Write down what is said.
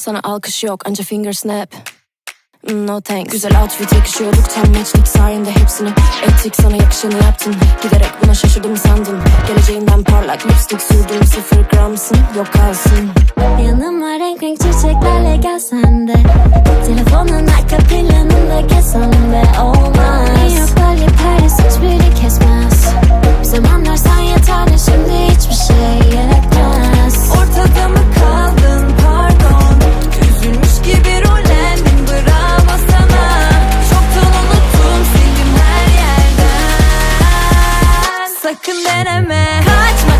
Sana alkış yok anca finger snap. Mm, No thanks. Güzel outfit yakışıyorduk tam matchlik sayende hepsini Ettik. Sana yakışanı yaptın Giderek buna şaşırdım sandın. Geleceğinden parlak lipstick sürdüm sıfır gramsın Yok kalsın. Yanıma renk renk çiçeklerle gelsen de. Telefonun arka planında kesem de. Olmaz deneme. Kaçma